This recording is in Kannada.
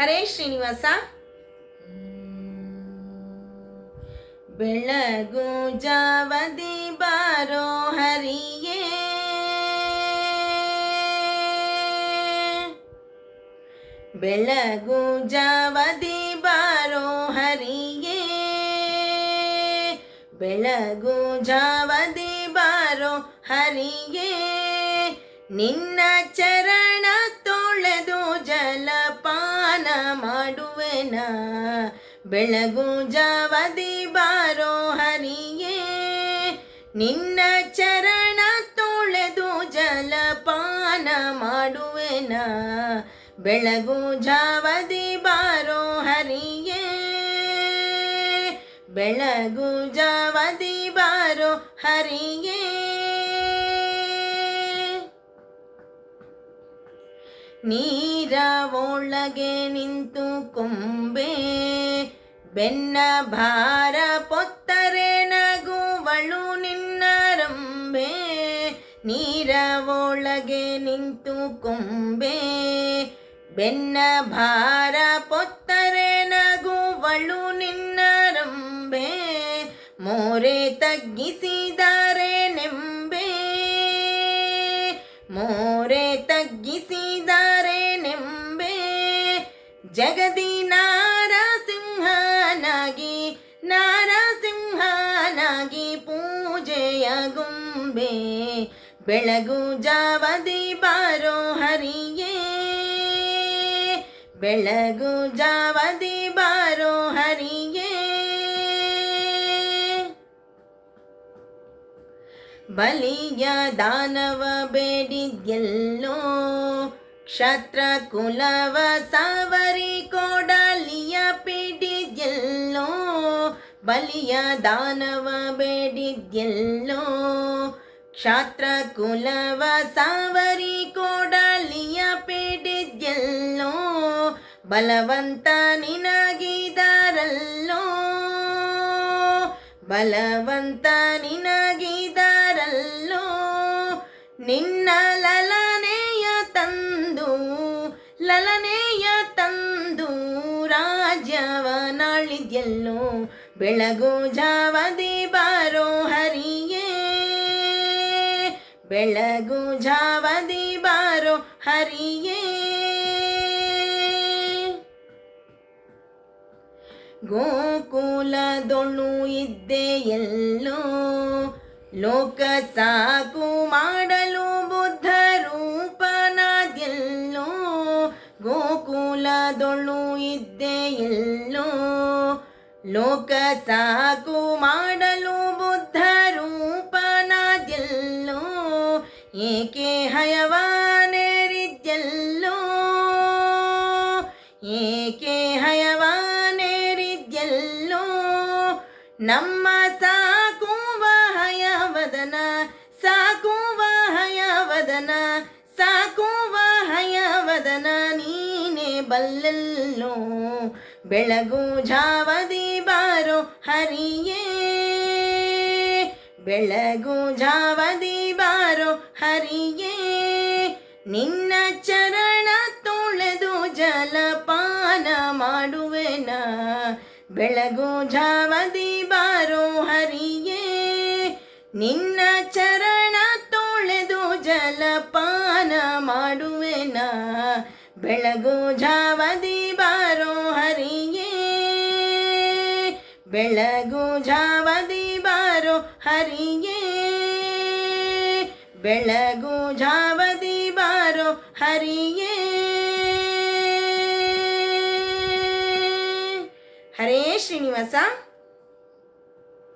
ಹರೇ ಶ್ರೀನಿವಾಸ. ಬೆಳಗು ಜಾವದಿ ಬಾರೋ ಹರಿಯೇ. ಬೆಳಗು ಜಾವದಿ ಬಾರೋ ಹರಿಯೇ. ಬೆಳಗು ಜಾವದಿ ಬಾರೋ ಹರಿಯೇ. ನಿನ್ನ ಚರಣ ತೊಳೆದು ಜಲಪಾನ ಮಾಡುವೆನ? ಬೆಳಗು ಜಾವದಿ ಬಾರೋ ಹರಿಯೇ? ನಿನ್ನ ಚರಣ ತೊಳೆದು ಜಲಪಾನ ಮಾಡುವೆನ? ಬೆಳಗು ಜಾವದಿ ಬಾರೋ ಹರಿಯೇ? ಬೆಳಗು ಜಾವದಿ ಬಾರೋ ಹರಿಯೇ? ನೀರ ಒಳಗೆ ನಿಂತು ಕೊಂಬೆ, ಬೆನ್ನ ಭಾರ ಪೊತ್ತರೆ ನಗುವಳು ನಿನ್ನ ರಂಬೆ ನೀರ ಒಳಗೆ ನಿಂತು ಕೊಂಬೆ, ಬೆನ್ನ ಭಾರ ಪೊತ್ತರೆ ನಗುವಳು ನಿನ್ನ ರಂಬೆ ಮೋರೆ ತಗ್ಗಿಸಿದಾರೆ ನೆಂಬೆ, ಮೋರೆ ತಗ್ಗಿಸಿದರೆ ನೆಂಬೆ ಜಗದಿ ನಾರಸಿಂಹನಾಗಿ ನಾರಸಿಂಹನಾಗಿ ಪೂಜೆಯ ಗುಂಬೆ ಬೆಳಗು ಜಾವದಿ ಬಾರೋ ಹರಿಯೇ. ಬೆಳಗು ಜಾವದಿ ಬಾರೋ ಹರಿಯೇ. ಬಲಿಯ ದಾನವ ಬೇಡಿದ್ಯಲ್ಲೋ? ಕ್ಷತ್ರ ಕುಲವ ಸಾವರಿ ಕೊಡಲಿಯ ಪಿಡಿದ್ಯಲ್ಲೋ? ಬಲಿಯ ದಾನವ ಬೇಡಿದ್ಯಲ್ಲೋ? ಕ್ಷಾತ್ರ ಕುಲವ ಸಾವರಿ ಕೊಡಲಿಯ ಪಿಡಿದ್ಯಲ್ಲೋ? ಬಲವಂತ ನಿನಗಿದರಲ್ಲೋ? ಬಲವಂತ ನಿನಗಿದರಲ್ಲೋ ನಿನ್ನ ಲಲನೆಯ ತಂದು ಲಲನೆಯ ತಂದು ರಾಜ್ಯವನಾಳಿದ್ಯಲ್ಲೋ, ಬೆಳಗು ಜಾವದಿ ಬಾರೋ ಹರಿಯೇ, ಬೆಳಗು ಜಾವದಿ ಬಾರೋ ಹರಿಯೇ. ಗೋಕುಲದೊಣ್ಣು ಇದ್ದೆ ಎಲ್ಲೋ ಲೋಕ ಸಾಕು ಮಾಡಲು ಬುದ್ಧ ರೂಪನಾದೆಲ್ಲೋ ಗೋಕುಲದೊಳು ಇದ್ದೆ ಎಲ್ಲೋ ಲೋಕ ಸಾಕು ಮಾಡಲು ಬುದ್ಧ ರೂಪನಾದೆಲ್ಲೋ ಏಕೆ ಹಯವಾನೇರಿದ್ದೆಲ್ಲೋ ಏಕೆ ಹಯವಾನೇರಿದ್ದೆಲ್ಲೋ ನಮ್ಮ ಹಯವದನ ಸಾಕುವ ಹಯವದನ ಸಾಕುವ ಹಯವದನ ನೀನೇ ಬಲ್ಲಲ್ಲೋ. ಬೆಳಗು ಜಾವದಿ ಬಾರೋ ಹರಿಯೇ. ಬೆಳಗು ಜಾವದಿ ಬಾರೋ ಹರಿಯೇ. ನಿನ್ನ ಚರಣ ತೊಳೆದು ಜಲಪಾನ ಮಾಡುವೆನ. ಬೆಳಗು ಜಾವದಿ ಬಾರೋ ಹರಿಯೇ. ನಿನ್ನ ಚರಣ ಜಲಪಾನ ಮಾಡುವೆನ? ಬೆಳಗು ಜಾವದಿ ಬಾರೋ ಹರಿಯೇ. ಬೆಳಗು ಜಾವದಿ ಬಾರೋ ಹರಿಯೇ. ಬೆಳಗು ಜಾವದಿ ಬಾರೋ ಹರಿಯೇ. ಹರೇ ಶ್ರೀನಿವಾಸ.